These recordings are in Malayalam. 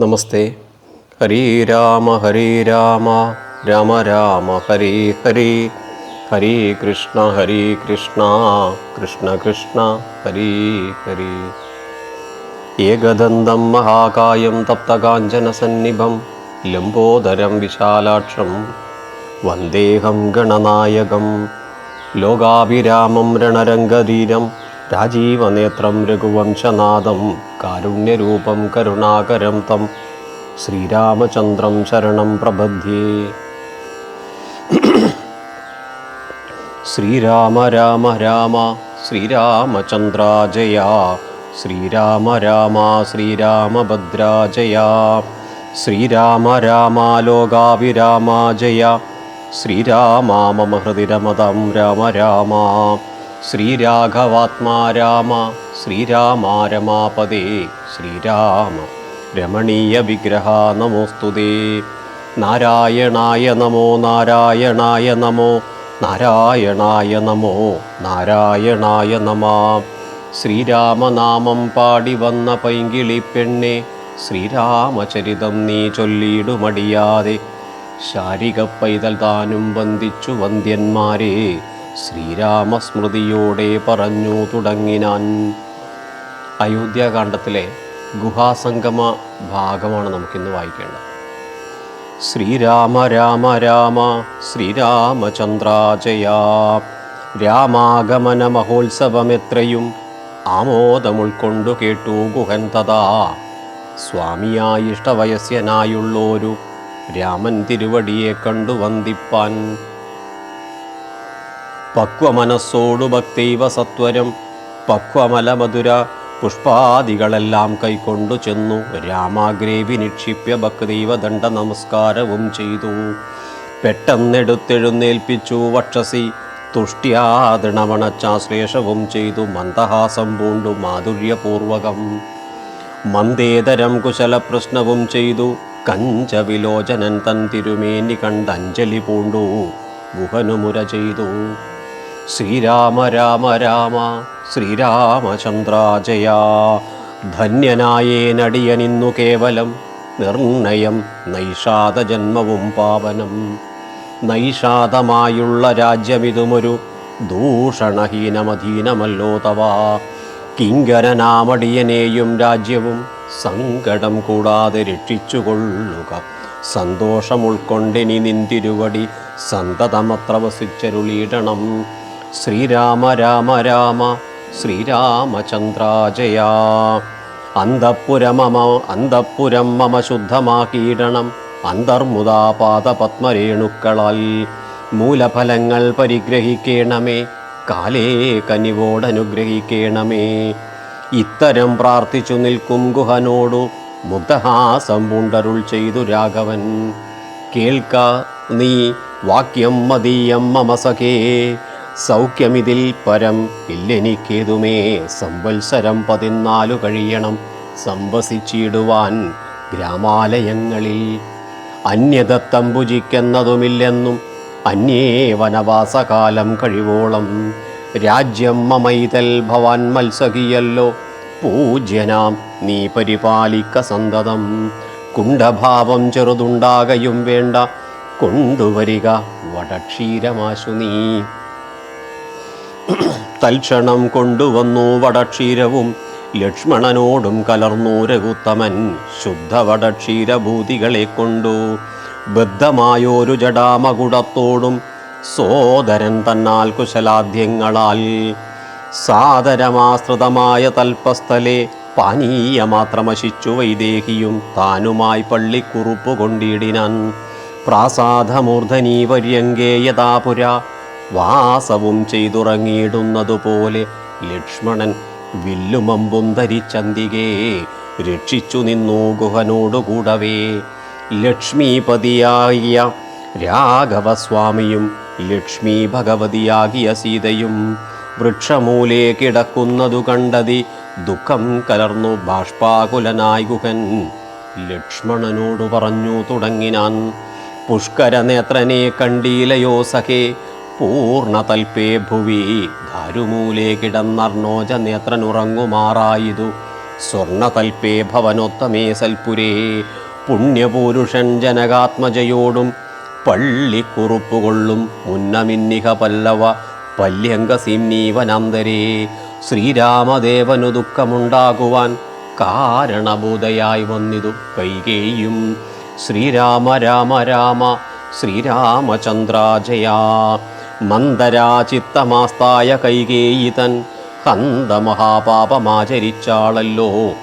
നമസ്തേ. ഹരേ രാമ ഹരേ രാമ രാമ രാമ ഹരേ ഹരേ. ഹരേ കൃഷ്ണ ഹരേ കൃഷ്ണ കൃഷ്ണ കൃഷ്ണ ഹരേ ഹരേ. ഏകദന്തം മഹാകായം തപ്തകാഞ്ചനസന്നിഭം ലംബോദരം വിശാലാക്ഷം വന്ദേഹം ഗണനായകം ലോകാഭിരാമം രണരംഗധീരം രാജീവനേത്രം രഘുവംശനാഥം കാരുണ്യരൂപം കരുണാകരം തം ശ്രീരാമചന്ദ്രം ശരണം പ്രബധ്യേ. ശ്രീരാമ രാമ രാമ ശ്രീരാമചന്ദ്രാജയ ശ്രീരാമ രാമ ശ്രീരാമഭദ്രാജയ ശ്രീരാമ രാമ ലോകാവിരാമാജയ ശ്രീരാമ മമ ഹൃദിരമതം രാമ രാമ ശ്രീരാഘവാത്മാ രാമ. ശ്രീരാമ രമാപദേ ശ്രീരാമ രമണീയ വിഗ്രഹ നമോസ്തുതേ നാരായണായ നമോ നാരായണായ നമോ നാരായണായ നമോ നാരായണായ നമ. ശ്രീരാമനാമം പാടി വന്ന പൈങ്കിളി പെണ്ണെ ശ്രീരാമചരിതം നീ ചൊല്ലിയിടുമടിയാതെ. ശാരിക പൈതൽ താനും വന്ദിച്ചു വന്ദ്യന്മാരെ ശ്രീരാമസ്മൃതിയോടെ പറഞ്ഞു തുടങ്ങിനാൻ. അയോധ്യാകാന്ഡത്തിലെ ഗുഹാസംഗമ ഭാഗമാണ് നമുക്കിന്ന് വായിക്കേണ്ടത്. ശ്രീരാമ രാമ രാമ ശ്രീരാമചന്ദ്രാജയ. രാമാഗമന മഹോത്സവമെത്രയും ആമോദമുൾക്കൊണ്ടു കേട്ടു ഗുഹൻ തഥാ. സ്വാമിയായി ഇഷ്ടവയസ്യനായുള്ളോരു രാമൻ തിരുവടിയെ കണ്ടു വന്ദിപ്പാൻ. പക്വമനസ്സോടു ഭക്തൈവ സത്വരം പക്വമല മധുര പുഷ്പാദികളെല്ലാം കൈക്കൊണ്ടു ചെന്നു. രാമാഗ്രേവി നിക്ഷിപ്യ ഭക്തിദൈവ ദണ്ഡ നമസ്കാരവും ചെയ്തു. പെട്ടെന്നെടുത്തെഴുന്നേൽപ്പിച്ചു വക്ഷസി. തുഷ്ട്യാതൃണവണച്ചാശ്ലേഷവും ചെയ്തു. മന്ദഹാസം പൂണ്ടു മാധുര്യപൂർവകം. മന്ദേതരം കുശലപ്രശ്നവും ചെയ്തു. കഞ്ചവിലോചനൻ തൻ തിരുമേനി കണ്ടഞ്ജലി പൂണ്ടു. ഗുഹനുമുര ചെയ്തു. ശ്രീരാമ രാമ രാമ ശ്രീരാമചന്ദ്രാജയ. ധന്യനായേനടിയനിന്നു കേവലം നിർണയം നൈഷാദ ജന്മവും പാവനം. നൈഷാദമായുള്ള രാജ്യമിതുമൊരു ദൂഷണഹീനമധീനമല്ലോ തവ. കിങ്കരനാമടിയനെയും രാജ്യവും സങ്കടം കൂടാതെ രക്ഷിച്ചുകൊള്ളുക. സന്തോഷം ഉൾക്കൊണ്ടിനി സന്തതമത്ര വസിച്ചരുളീടണം ശ്രീരാമ രാമ രാമ ശ്രീരാമചന്ദ്രാജയ. അന്തപുരമമ അന്തപുരം മമ ശുദ്ധമാക്കിയിടണം അന്തർമുദാ പാദപത്മരേണുക്കളാൽ. മൂലഫലങ്ങൾ പരിഗ്രഹിക്കണമേ കാലേ കനിവോടനുഗ്രഹിക്കണമേ. ഇത്തരം പ്രാർത്ഥിച്ചു നിൽക്കും ഗുഹനോടു മുഗ്ധഹാസം പൂണ്ടരുൾ ചെയ്തു രാഘവൻ. കേൾക്ക നീ വാക്യം മതീയം മമ സഖേ സൗഖ്യമിതിൽ പരം ഇല്ലെനിക്കേതുമേ? സംവത്സരം പതിനാലു കഴിയണം. സംവസിച്ചിടുവാൻ ഗ്രാമാലയങ്ങളിൽ അന്യദത്തം ഭുജിക്കുന്നതുമില്ലെന്നും അന്യേ വനവാസകാലം കഴിവോളം രാജ്യം മമൈതൽ ഭവാൻ മത്സഖിയല്ലോ പൂജ്യനാം നീ പരിപാലിക്ക സന്തതം. കുണ്ഠഭാവം ചെറുതുണ്ടാകയും വേണ്ട. കൊണ്ടുവരിക വടക്ഷീരമാശു നീ. തൽക്ഷണം കൊണ്ടുവന്നു വടക്ഷീരവും. ലക്ഷ്മണനോടും കലർന്നു രഘുത്തമൻ ശുദ്ധ വടക്ഷീരഭൂതികളെ കൊണ്ടു. ബദ്ധമായോരു ജടാമകുടത്തോടും സോദരൻ തന്നാൽ കുശലാദ്യങ്ങളാൽ. സാദരമാശ്രിതമായ തൽപ്പസ്ഥലെ പാനീയമാത്രമശിച്ചു വൈദേഹിയും താനുമായി പള്ളിക്കുറുപ്പ് കൊണ്ടിടിനാൻ. പ്രാസാദമൂർധനീ പര്യങ്കേ യഥാപുര വാസവും ചെയ്തുറങ്ങിയിടുന്നതുപോലെ ലക്ഷ്മണൻ വില്ലുമമ്പും ധരിച്ചന്തികേ രക്ഷിച്ചു നിന്നു ഗുഹനോടുകൂടവേ. ലക്ഷ്മീപതിയായ രാഘവസ്വാമിയും ലക്ഷ്മി ഭഗവതിയാകിയ സീതയും വൃക്ഷമൂലേ കിടക്കുന്നതു കണ്ടതി ദുഃഖം കലർന്നു ബാഷ്പാകുലനായി ഗുഹൻ. ലക്ഷ്മണനോടു പറഞ്ഞു തുടങ്ങിനാൻ. പുഷ്കരനേത്രനെ കണ്ടീലയോ സഖേ പൂർണതൽപേ ഭുവി. ദാരുമൂലേ കിടന്നർണോജ നേത്രനുറങ്ങുമാറായിതു. സ്വർണതൽപേ ഭവനോത്തമേ സൽപുരേ. പുണ്യപൂരുഷൻ ജനകാത്മജയോടും പള്ളിക്കുറുപ്പുകൊള്ളും മുന്നമിന്നിഹ പല്ലവ പല്യങ്കസിംനീവനാന്തരേ ശ്രീരാമദേവനു ദുഃഖമുണ്ടാകുവാൻ കാരണബോധയായി വന്നിതു കൈകേയും ശ്രീരാമ രാമ രാമ ശ്രീരാമചന്ദ്രാജയാ. മന്ദരാചിത്തമാസ്തായ കൈകേയിതൻ ഹന്തമഹാപാപമാചരിച്ചാളല്ലോ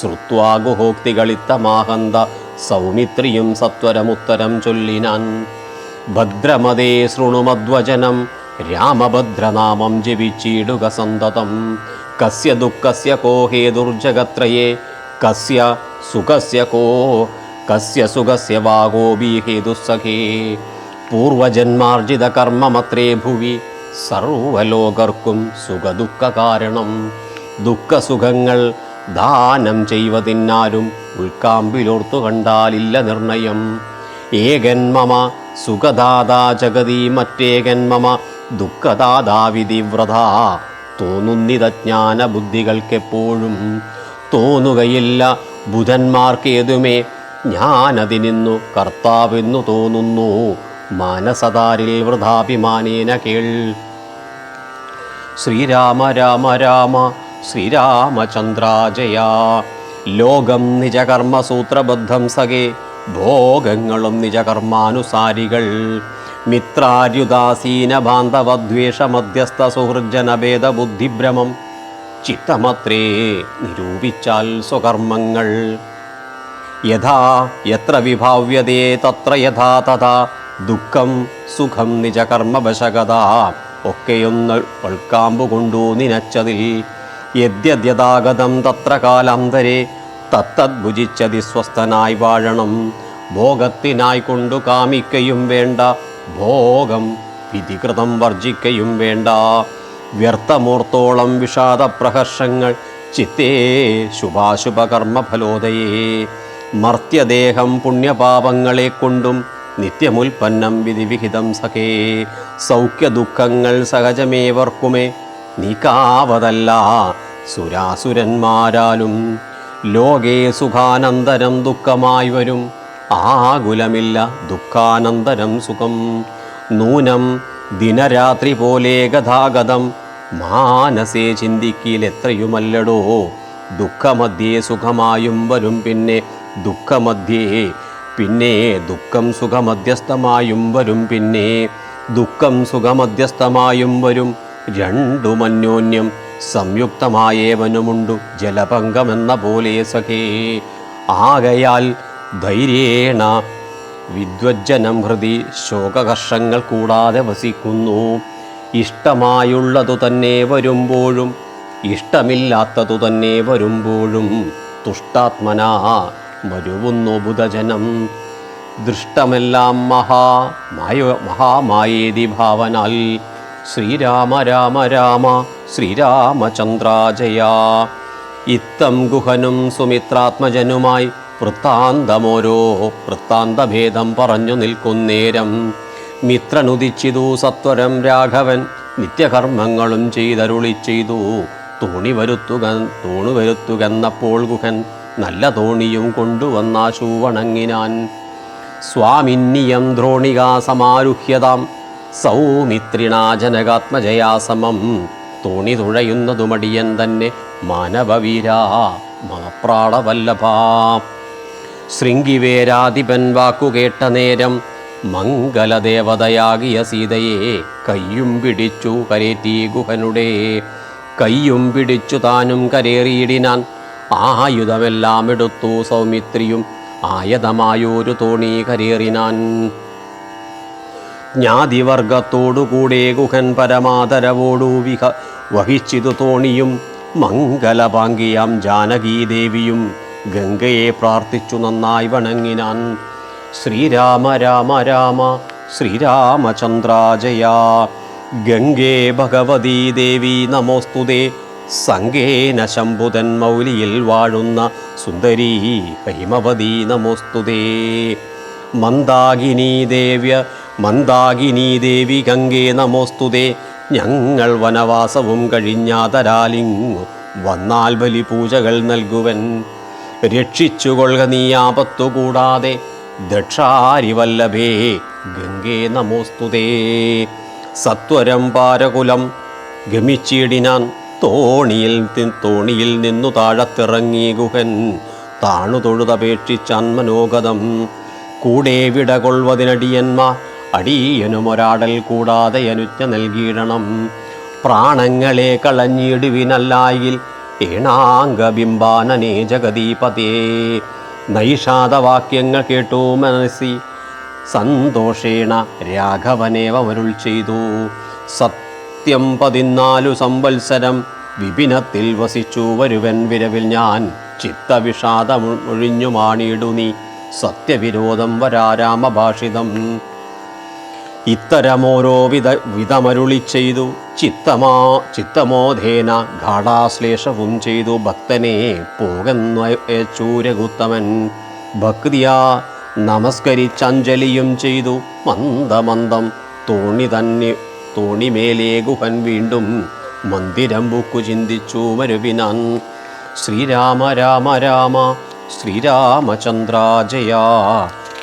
ശ്രുത്വാ ഗുഹോക്തികളിത്തമാഹന്ത സൗമിത്രിയും സത്വരമുത്തരം ചൊല്ലിനാൻ. ഭദ്രമതേ ശൃണുമദ്വചനം രാമഭദ്രനാമം ജപിച്ചിടുക സന്തതം. കസ്യ ദുഃഖസ്യ കോ ഹേ ദുർജഗത്രയേ കസ്യ സുഖസ്യ കോ കസ്യ സുഖസ്യ വാഗോപി ഹേതുസഖേ പൂർവജന്മാർജിത കർമ്മമത്രേ ഭുവി സർവലോകർക്കും സുഖദുഃഖ കാരണം ദുഃഖസുഖങ്ങൾ ദാനം ചെയ്വതിന്നാലും ഉൾക്കാമ്പിലോർത്തു കണ്ടാലില്ല നിർണയം. ഏകൻ മമ സുഖദാതാ ജഗതി മറ്റേകൻ മമ ദുഃഖദാതാവിധി തോന്നുന്നിതജ്ഞാന തോന്നുന്നിത ജ്ഞാന ബുദ്ധികൾക്കെപ്പോഴും തോന്നുകയില്ല ബുധന്മാർക്കേതുമേ? ഞാനതിനിന്നു കർത്താവെന്നു തോന്നുന്നു. മാനസതാരിൽ വൃഥാഭിമാനേന കേൾ. ശ്രീരാമ രാമ രാമ ശ്രീരാമചന്ദ്രാജയ ലോകം നിജകർമ്മസൂത്രബദ്ധം സഖേ ഭോഗങ്ങളും നിജകർമാനുസാരികൾ. മിത്രാര്യുദാസീന ബാന്ധവദ്വേഷ മധ്യസ്ഥ സുഹൃജനഭേദ ബുദ്ധിഭ്രമം ചിത്തമത്രേ നിരൂപിച്ചാൽ സ്വകർമ്മങ്ങൾ. യഥാ എത്ര വിഭാവ്യതേ തത്ര യഥാ തഥാ ദുഃഖം സുഖം നിജകർമ്മവശകത ഒക്കെയൊന്ന് ഒൾക്കാമ്പുകൊണ്ടു നിനച്ചതിൽ. യദ്യദ്യതാഗതം തത്ര കാലാന്തരെ തത്തദ്ഭുജിച്ചതി സ്വസ്ഥനായി വാഴണം. ഭോഗത്തിനായി കൊണ്ടു കാമിക്കയും വേണ്ട ഭോഗം വിധികൃതം വർജിക്കയും വേണ്ട. വ്യർത്ഥമൂർത്തോളം വിഷാദപ്രഹർഷങ്ങൾ ചിത്തേ ശുഭാശുഭകർമ്മഫലോദയേ. മർത്യദേഹം പുണ്യപാപങ്ങളെ കൊണ്ടും നിത്യമുൽപ്പന്നം വിധിവിഹിതം സഖേ. സൗഖ്യദുഃഖങ്ങൾ സഹജമേവർക്കുമേ. നീക്കാവതല്ല സുരാസുരന്മാരാലും. ലോകേ സുഖാനന്തരം ദുഃഖമായി വരും. ആകുലമില്ല ദുഃഖാനന്തരം സുഖം. നൂനം ദിനരാത്രി പോലെ ഗതാഗതം. മാനസേ ചിന്തിക്കിലെത്രയുമല്ലടോ. ദുഃഖമധ്യേ സുഖമായും വരും പിന്നെ ദുഃഖമധ്യേ പിന്നെ ദുഃഖം സുഖമധ്യസ്ഥമായും വരും പിന്നെ ദുഃഖം സുഖമധ്യസ്ഥമായും വരും. രണ്ടുമന്യോന്യം സംയുക്തമായേവനുമുണ്ടു ജലപങ്കമെന്ന പോലെ സഖേ. ആകയാൽ ധൈര്യേണ വിദ്വജ്ജനം ഹൃദി ശോകകർഷങ്ങൾ കൂടാതെ വസിക്കുന്നു. ഇഷ്ടമായുള്ളതു തന്നെ വരുമ്പോഴും ഇഷ്ടമില്ലാത്തതു തന്നെ വരുമ്പോഴും തുഷ്ടാത്മനാ മരുവുന്നു ബുധജനം ദൃഷ്ടമെല്ലാം മഹാ മായ മഹാമായേതി ഭാവനാൽ. ശ്രീരാമ രാമ രാമ ശ്രീരാമചന്ദ്രാജയ. ഇത്തം ഗുഹനും സുമിത്രാത്മജനുമായി വൃത്താന്തമോരോ വൃത്താന്തഭേദം പറഞ്ഞു നിൽക്കുന്നേരം. മിത്രനുദിച്ചിതു സത്വരം രാഘവൻ നിത്യകർമ്മങ്ങളും ചെയ്തരുളി ചെയ്തു തോണി വരുത്തുക തോണി വരുത്തുകെന്നപ്പോൾ ഗുഹൻ നല്ല തോണിയും കൊണ്ടുവന്നാശു വണങ്ങിനാൻ സ്വാമിന്യം ദ്രോണികാ സമാരുഹ്യതാം. സൗമിത്രിണാ ജനകാത്മജയാസമം തോണി തുഴയുന്നതുമടിയൻ തന്നെ മാനവവീരാ മമപ്രാണവല്ലഭാ ശൃംഗിവേരാധിപൻ വാക്കുകേട്ട നേരം മംഗലദേവതയാകിയ സീതയെ കയ്യും പിടിച്ചു കരേറ്റി ഗുഹനുടെ. കയ്യും പിടിച്ചു താനും കരേറിയിടിനാൻ. ആയുധമെല്ലാം എടുത്തു സൗമിത്രിയും ആയതമായൊരു തോണി കരേറിനാൻ. ജ്ഞാതിവർഗത്തോടുകൂടെ ഗുഹൻ പരമാതരവോടു വിഹ വഹിച്ചിതു തോണിയും മംഗലപാങ്കിയാം ജാനകീദേവിയും ഗംഗയെ പ്രാർത്ഥിച്ചു നന്നായി വണങ്ങിനാൻ. ശ്രീരാമ രാമ രാമ ശ്രീരാമചന്ദ്രാജയ. ഗംഗേ ഭഗവതീ ദേവി നമോസ്തുതേ. സംഗേന ശംഭുതൻ മൗലിയിൽ വാഴുന്ന സുന്ദരീ ഹൈമവതി നമോസ്തുതേ മന്ദാകിനി ദേവ്യ മന്ദാകിനി ദേവി ഗംഗേ നമോസ്തുതേ ഞങ്ങൾ വനവാസവും കഴിഞ്ഞാതരാലിങ്ങു വന്നാൽ ബലി പൂജകൾ നൽകുവൻ. രക്ഷിച്ചുകൊള്ളുക നീ ആപത്തു കൂടാതെ ദക്ഷാരിവല്ലഭേ ഗംഗേ നമോസ്തുതേ സത്വരം പാരകുലം ഗമിച്ചിടിനാൻ തോണിയിൽ തോണിയിൽ നിന്നു താഴത്തിറങ്ങി ഗുഹൻ. താണു തൊഴുതപേക്ഷിച്ചന്മനോഗതം കൂടെ വിടകൊള്ളുവതിനടിയന്മാർ അടിയനും ഒരാടൽ കൂടാതെ അനുജ്ഞ നൽകിയിടണം. പ്രാണങ്ങളെ കളഞ്ഞിടുവിനല്ലായിൽ ഏണാംഗബിംബാനനേ ജഗദീപതേ. നൈഷാദവാക്യങ്ങൾ കേട്ടു മനസ്സി. സന്തോഷേണ രാഘവനേവമരുൾ ചെയ്തു. സത്യം പതിനാലു സംവത്സരം വിപിനത്തിൽ വസിച്ചു വരുവൻ വിരവിൽ ഞാൻ. ചിത്തവിഷാദമൊഴിഞ്ഞു മാണിയിടു നീ. സത്യവിരോധം വരാരാമഭാഷിതം. ഇത്തരമോരോ വിധ വിധമരുളി ചെയ്തു. ചിത്തമാ ചിത്തമോധേന ഗാഠാശ്ലേഷവും ചെയ്തു. ഭക്തനെ പോകുന്നൂരകുത്തമൻ ഭക്തിയാ നമസ്കരിച്ചഞ്ജലിയും ചെയ്തു. മന്ദമന്ദം തോണി തന്നെ തോണിമേലേ ഗുഹൻ വീണ്ടും മന്ദിരം ബുക്കു ചിന്തിച്ചു മരുവിനാൻ. ശ്രീരാമ രാമ രാമ ശ്രീരാമചന്ദ്ര ജയ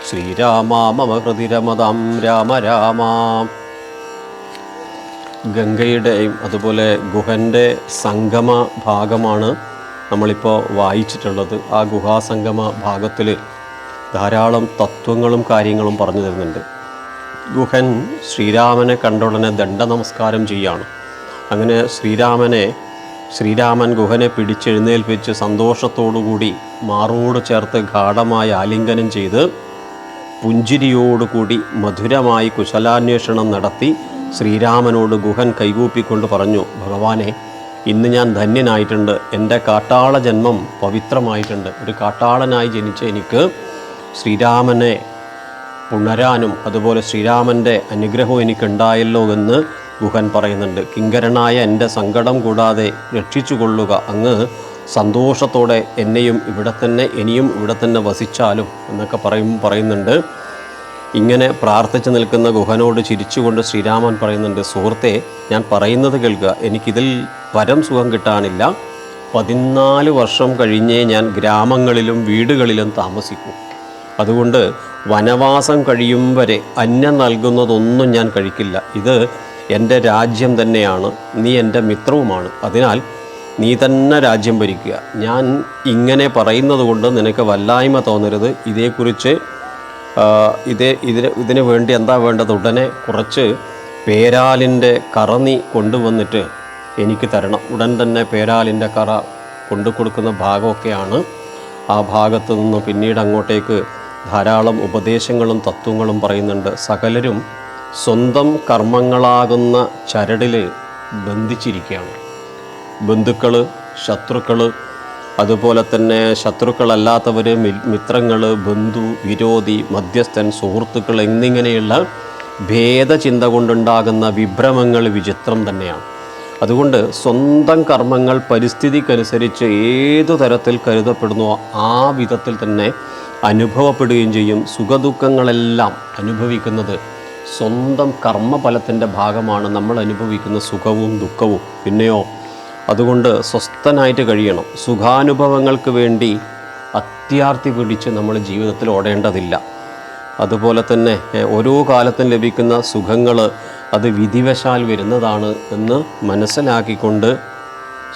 ശ്രീരാമ മമ ഹൃതിരമതം രാമ രാമ. ഗംഗയുടെയും അതുപോലെ ഗുഹന്റെ സംഗമ ഭാഗമാണ് നമ്മളിപ്പോൾ വായിച്ചിട്ടുള്ളത്. ആ ഗുഹാസംഗമ ഭാഗത്തിൽ ധാരാളം തത്വങ്ങളും കാര്യങ്ങളും പറഞ്ഞു തരുന്നുണ്ട്. ഗുഹൻ ശ്രീരാമനെ കണ്ട ഉടനെ ദണ്ഡ നമസ്കാരം ചെയ്യാണ്. അങ്ങനെ ശ്രീരാമനെ ശ്രീരാമൻ ഗുഹനെ പിടിച്ചെഴുന്നേൽപ്പിച്ച് സന്തോഷത്തോടുകൂടി മാറോട് ചേർത്ത് ഗാഠമായി ആലിംഗനം ചെയ്ത് പുഞ്ചിരിയോടുകൂടി മധുരമായി കുശലാന്വേഷണം നടത്തി ശ്രീരാമനോട് ഗുഹൻ കൈകൂപ്പിക്കൊണ്ട് പറഞ്ഞു ഭഗവാനെ ഇന്ന് ഞാൻ ധന്യനായിട്ടുണ്ട്. എന്റെ കാട്ടാള ജന്മം പവിത്രമായിട്ടുണ്ട്. ഒരു കാട്ടാളനായി ജനിച്ച എനിക്ക് ശ്രീരാമനെ പുണരാനും അതുപോലെ ശ്രീരാമന്റെ അനുഗ്രഹവും എനിക്കുണ്ടായല്ലോ എന്ന് ഗുഹൻ പറയുന്നുണ്ട് കിങ്കരനായ എന്റെ സങ്കടം കൂടാതെ രക്ഷിച്ചു കൊള്ളുക അങ്ങ് സന്തോഷത്തോടെ എന്നെയും ഇവിടെ തന്നെ ഇനിയും ഇവിടെ തന്നെ വസിച്ചാലും എന്നൊക്കെ പറയും പറയുന്നുണ്ട്. ഇങ്ങനെ പ്രാർത്ഥിച്ചു നിൽക്കുന്ന ഗുഹനോട് ചിരിച്ചുകൊണ്ട് ശ്രീരാമൻ പറയുന്നുണ്ട് സുഹൃത്തെ ഞാൻ പറയുന്നത് കേൾക്കുക. എനിക്കിതിൽ പരം സുഖം കിട്ടാനില്ല. പതിനാല് വർഷം കഴിഞ്ഞേ ഞാൻ ഗ്രാമങ്ങളിലും വീടുകളിലും താമസിക്കൂ. അതുകൊണ്ട് വനവാസം കഴിയും വരെ അന്യം നൽകുന്നതൊന്നും ഞാൻ കഴിക്കില്ല. ഇത് എന്റെ രാജ്യം തന്നെയാണ്. നീ എന്റെ മിത്രവുമാണ്. അതിനാൽ നീ തന്നെ രാജ്യം ഭരിക്കുക. ഞാൻ ഇങ്ങനെ പറയുന്നത് കൊണ്ട് നിനക്ക് വല്ലായ്മ തോന്നരുത്. ഇതേക്കുറിച്ച് ഇതേ ഇതിന് ഇതിന് വേണ്ടി എന്താ വേണ്ടത്? ഉടനെ കുറച്ച് പേരാലിന്റെ കറ നീ കൊണ്ടുവന്നിട്ട് എനിക്ക് തരണം. ഉടൻ തന്നെ പേരാലിന്റെ കറ കൊണ്ടു കൊടുക്കുന്ന ഭാഗമൊക്കെയാണ്. ആ ഭാഗത്ത് നിന്ന് പിന്നീട് അങ്ങോട്ടേക്ക് ധാരാളം ഉപദേശങ്ങളും തത്വങ്ങളും പറയുന്നുണ്ട്. സകലരും സ്വന്തം കർമ്മങ്ങളാകുന്ന ചരടിൽ ബന്ധിച്ചിരിക്കുകയാണ്. ബന്ധുക്കൾ ശത്രുക്കൾ അതുപോലെ തന്നെ ശത്രുക്കളല്ലാത്തവർ മിത്രങ്ങൾ ബന്ധു വിരോധി മധ്യസ്ഥൻ സുഹൃത്തുക്കൾ എന്നിങ്ങനെയുള്ള ഭേദചിന്ത കൊണ്ടുണ്ടാകുന്ന വിഭ്രമങ്ങൾ വിചിത്രം തന്നെയാണ്. അതുകൊണ്ട് സ്വന്തം കർമ്മങ്ങൾ പരിസ്ഥിതിക്കനുസരിച്ച് ഏതു തരത്തിൽ കരുതപ്പെടുന്നുവോ ആ വിധത്തിൽ തന്നെ അനുഭവപ്പെടുകയും ചെയ്യും. സുഖദുഃഖങ്ങളെല്ലാം അനുഭവിക്കുന്നത് സ്വന്തം കർമ്മഫലത്തിന്റെ ഭാഗമാണ് നമ്മൾ അനുഭവിക്കുന്ന സുഖവും ദുഃഖവും. പിന്നെയോ അതുകൊണ്ട് സ്വസ്ഥനായിട്ട് കഴിയണം. സുഖാനുഭവങ്ങൾക്ക് വേണ്ടി അത്യാർത്തി പിടിച്ച് നമ്മൾ ജീവിതത്തിൽ ഓടേണ്ടതില്ല. അതുപോലെ തന്നെ ഓരോ കാലത്തും ലഭിക്കുന്ന സുഖങ്ങൾ അത് വിധിവശാൽ വരുന്നതാണ് എന്ന് മനസ്സിലാക്കിക്കൊണ്ട്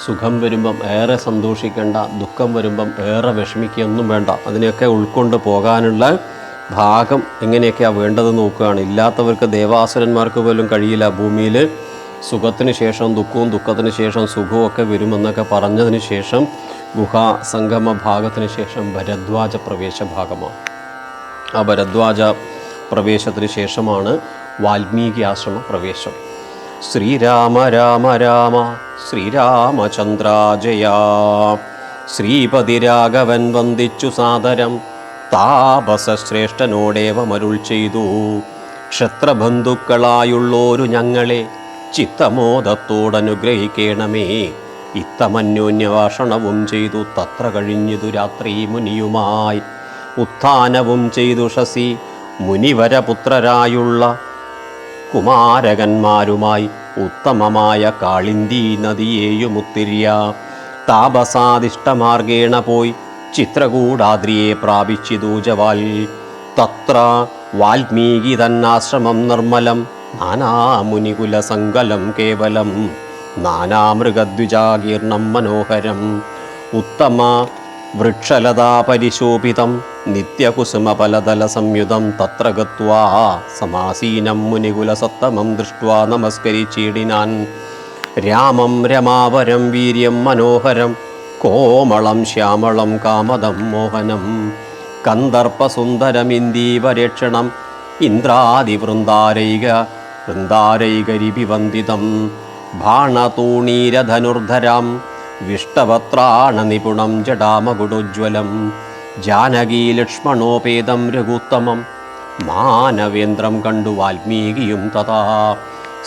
സുഖം വരുമ്പം ഏറെ സന്തോഷിക്കേണ്ട ദുഃഖം വരുമ്പം ഏറെ വിഷമിക്കുകയൊന്നും വേണ്ട. അതിനെയൊക്കെ ഉൾക്കൊണ്ട് പോകാനുള്ള ഭാഗം എങ്ങനെയൊക്കെയാണ് വേണ്ടത് നോക്കുകയാണ്. ഇല്ലാത്തവർക്ക് ദേവാസുരന്മാർക്ക് പോലും കഴിയില്ല. ഭൂമിയിൽ സുഖത്തിന് ശേഷം ദുഃഖവും ദുഃഖത്തിന് ശേഷം സുഖവും ഒക്കെ വരുമെന്നൊക്കെ പറഞ്ഞതിന് ശേഷം ഗുഹാ സംഗമ ഭാഗത്തിന് ശേഷം ഭരദ്വാജ പ്രവേശ ഭാഗമാണ്. ആ ഭരദ്വാജ പ്രവേശത്തിന് ശേഷമാണ് വാൽമീകി ആശ്രമ പ്രവേശം. ശ്രീരാമ രാമ രാമ ശ്രീരാമചന്ദ്രാജയാ. ശ്രീപതി രാഘവൻ വന്ദിച്ചു സാദരം. താപസശ്രേഷ്ഠനോടേവമരുൾ ചെയ്തു ക്ഷത്രബന്ധുക്കളായുള്ളോരു ഞങ്ങളെ ചിത്തമോദത്തോടനുഗ്രഹിക്കണമേ. ഇത്തമന്യോന്യഭാഷണവും ചെയ്തു തത്ര കഴിഞ്ഞതു രാത്രി മുനിയുമായി. ഉത്ഥാനവും ചെയ്തു ശശി മുനിവരപുത്രരായുള്ള കുമാരകന്മാരുമായി. ഉത്തമമായ കാളിന്തി നദിയേയും ഉത്തിരിയ താപസാദിഷ്ടമാർഗേണ പോയി ചിത്രകൂടാദ്രിയെ പ്രാപിച്ചിതു ജവാൽ. തത്ര വാൽമീകി തന്നാശ്രമം നിർമ്മലം. നാനാമുനികുലസങ്കലം കേവലം. നാനാമൃഗദ്വിജാകീർണം മനോഹരം. ഉത്തമ വൃക്ഷലതാ പരിശോഭിതം. നിത്യകുസുമഫലതല സംയുതം തത്ര ഗത്വാ സമാസീനം മുനികുലസത്തമം ദൃഷ്ട്വാ നമസ്കരിച്ചിടിനാൻ. രാമം രമാവരം വീര്യം മനോഹരം. കോമളം ശ്യാമളം കാമദം മോഹനം. കന്ദർപ്പസുന്ദരമിന്ദീപരക്ഷണം ഇന്ദ്രാദിവൃന്ദാരൈക വൃന്ദാരൈകരിഭിവന്ദിതം. ബാണതൂണീരധനുർധരാം വിഷ്ടവത്രാണനിപുണം ജടാമകുടോജ്വലം ജാനകീലക്ഷ്മണോപേതം രഘുത്തമം. മാനവേന്ദ്രം കണ്ടു വാൽമീകിയും തഥാ.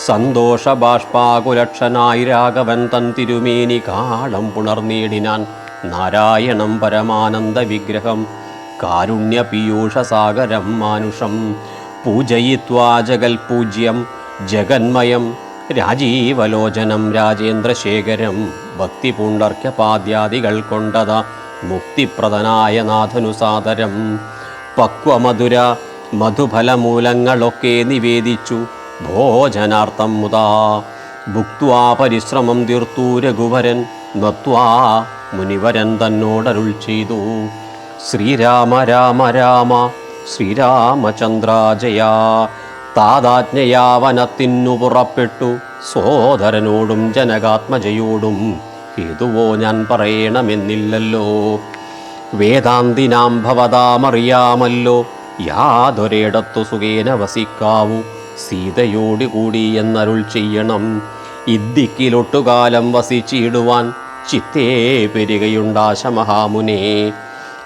സന്തോഷബാഷ്പാകുലക്ഷനായി രാഘവൻ തൻ തിരുമേനി കാളം പുണർനീടിനാൻ നാരായണം പരമാനന്ദ വിഗ്രഹം കാരുണ്യ പീയൂഷസാഗരം മാനുഷം പൂജയിത്വാ ജഗൽ പൂജ്യം ജഗന്മയം രാജീവലോചനം രാജേന്ദ്രശേഖരം ഭക്തി പൂണ്ടർക്യപാദ്യാദികൾ കൊണ്ടത മുക്തിപ്രദനായ നാഥനുസാദരം. പക്വമധുര മധുഫലമൂലങ്ങളൊക്കെ നിവേദിച്ചു ഭോജനാർത്ഥം മുതാ. ഭുക്വാ പരിശ്രമം തീർത്തു രഘുവരൻ. നത്വാ മുനിവരൻ തന്നോടരുൾ ചെയ്തു. ശ്രീരാമ രാമ രാമ ശ്രീരാമചന്ദ്ര ജയ. താതാജ്ഞയാ വനത്തിനു പുറപ്പെട്ടു. സോദരനോടും ജനകാത്മജയോടും ഹേതുവോ ഞാൻ പറയണമെന്നില്ലല്ലോ. വേദാന്തിനാം ഭവതാമറിയാമല്ലോ. യാതൊരിടത്തു സുഖേന വസിക്കാവൂ. സീതയോട് കൂടി എന്നരുൾ ചെയ്യണം. ഇദ്ദിക്കിലൊട്ടുകാലം വസിച്ചിടുവാൻ ചിത്തേ പെരുകയുണ്ടാശ മഹാമുനേ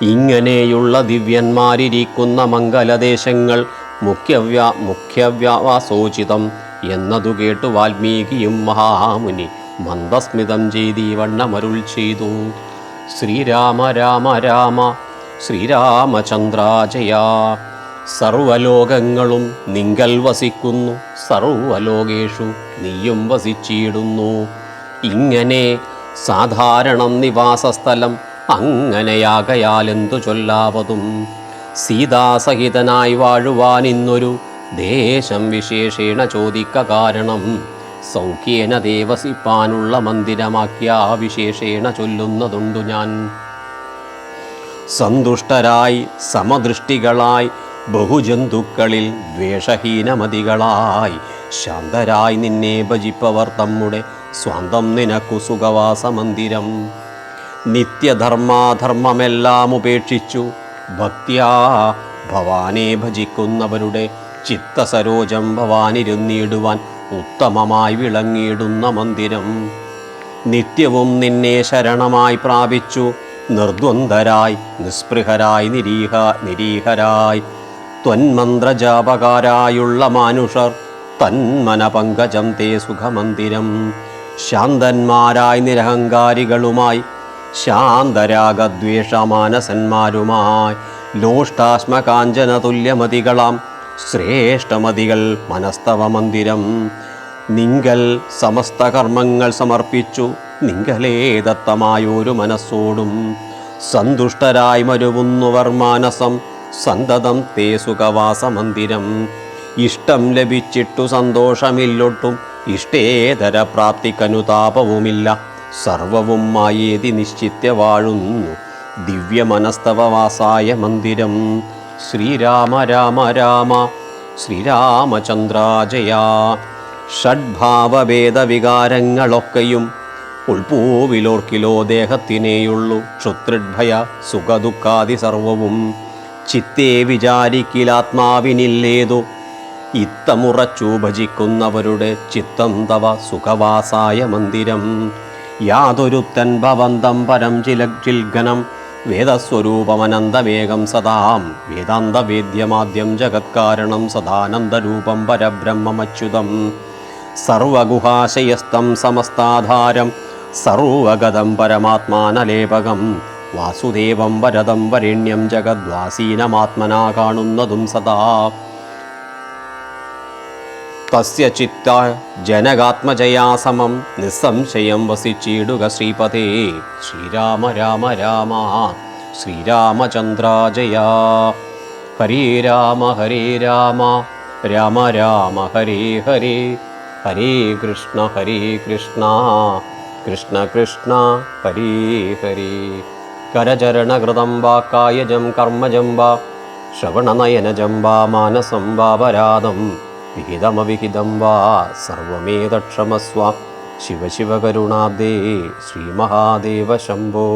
ഇങ്ങനെയുള്ള ദിവ്യന്മാരിരിക്കുന്ന മംഗലദേശങ്ങൾ മുഖ്യവ്യാ മുഖ്യവ്യാവാസോചിതം എന്നതു കേട്ടു വാൽമീകിയും മഹാമുനി മന്ദസ്മിതം ചെയ്തീവണ്ണമരുൾ ചെയ്തു. ശ്രീരാമ രാമ രാമ ശ്രീരാമചന്ദ്രാജയ. സർവലോകങ്ങളും നിങ്കൽ വസിക്കുന്നു. സർവലോകേഷു നീയും വസിച്ചിടുന്നു. ഇങ്ങനെ സാധാരണം നിവാസസ്ഥലം അങ്ങനെയാകയാലെന്തു ചൊല്ലാവതും? സീതാസഹിതനായി വാഴുവാൻ ഇന്നൊരു ദേശം വിശേഷേണ ചോദിക്ക കാരണം. സൗഖ്യേന ദേവസിപ്പാനുള്ള മന്ദിരമാക്കിയ വിശേഷേണ ചൊല്ലുന്നതുണ്ടു ഞാൻ. സന്തുഷ്ടരായി സമദൃഷ്ടികളായി ബഹുജന്തുക്കളിൽ ദ്വേഷഹീനമതികളായി. ശാന്തരായി നിന്നെ ഭജിപ്പവർ തമ്മുടെ സ്വന്തം നിനക്കു സുഖവാസമന്ദിരം. നിത്യധർമാധർമ്മമെല്ലാം ഉപേക്ഷിച്ചു. ഭക്തിയാ ഭവാനെ ഭജിക്കുന്നവരുടെ ചിത്തസരോജം ഭവാനിരുന്നിടുവാൻ ഉത്തമമായി വിളങ്ങിയിടുന്ന മന്ദിരം. നിത്യവും നിന്നെ ശരണമായി പ്രാപിച്ചു. നിർദ്വന്ദ്വരായി നിസ്പൃഹരായി നിരീഹ നിരീഹരായി ത്വന്മന്ത്രജാപകാരായുള്ള മാനുഷർ തന്മന പങ്കജം തേ സുഖമന്ദിരം. ശാന്തന്മാരായി നിരഹങ്കാരികളുമായി ശാന്തരാഗദ്വേഷമാനസന്മാരുമായി ലോഷ്ടാശ്മകാഞ്ചന തുല്യമതികളാം ശ്രേഷ്ഠമതികൾ മനസ്തവ മന്ദിരം നിങ്കൽ സമസ്ത കർമ്മങ്ങൾ സമർപ്പിച്ചു നിങ്കലേ ദത്തമായൊരു മനസ്സോടും. സന്തുഷ്ടരായി മരുവുന്നുവർ മാനസം സന്തതം തേ സുഖവാസമന്ദിരം. ഇഷ്ടം ലഭിച്ചിട്ടു സന്തോഷമില്ലൊട്ടും ഇഷ്ടേതര പ്രാപ്തിക്കനുതാപവുമില്ല സർവവും മായേതി നിശ്ചിത്യ വാഴുന്നു ദിവ്യമനസ്തവവാസായ മന്ദിരം. ശ്രീരാമ രാമ രാമ ശ്രീരാമചന്ദ്രാജയ. ഷഡ്ഭാവഭേദവികാരങ്ങളൊക്കെയും ഉൾപൂവിലോർക്കിലോ ദേഹത്തിനേയുള്ളു. ക്ഷുത്രിഡ്ഭയ സുഖദുഃഖാദി സർവവും. ചിത്തേ വിചാരിക്കിലാത്മാവിനില്ലേതു. ഇത്തമുറച്ചു ഭജിക്കുന്നവരുടെ ചിത്തം തവ സുഖവാസായ മന്ദിരം. യാതൊരുത്തൻ ഭവന്തം പരം ചില ചിൽഗനം വേദസ്വരൂപമനന്തവേഗം സദാം. വേദാന്തവേദ്യമാദ്യം ജഗത്കാരണം സദാനന്ദരൂപം പരബ്രഹ്മമച്യുതം. സർവഗുഹാശയസ്തം സമസ്താധാരം. സർവഗതം പരമാത്മാനലേപകം. വാസുദേവം വരദം വരേണ്യം ജഗദ്വാസീനമാത്മനാ കാണുന്നതും സദാ. തസ്യ ചിത്ത ജനകാത്മജയാ സമം നിസ്സംശയം വസിച്ചിടുക ശ്രീപതേ ശ്രീരാമ രാമ രാമ ശ്രീരാമചന്ദ്ര ജയ ഹരേ രാമ ഹരേ രാമ രാമ രാമ ഹരേ ഹരേ. ഹരേ കൃഷ്ണ ഹരേ കൃഷ്ണ കൃഷ്ണ കൃഷ്ണ ഹരേ ഹരേ. കരചരണകൃതം വാ കായജം കർമ്മജം വാ ശ്രവണനയനജം വാ മാനസം വാ വാപരാധം വിഹിതമവിഹിതം വാ സർവമേതക്ഷമസ്വ കരുണാദേ ശ്രീമഹാദേവ ശംഭോ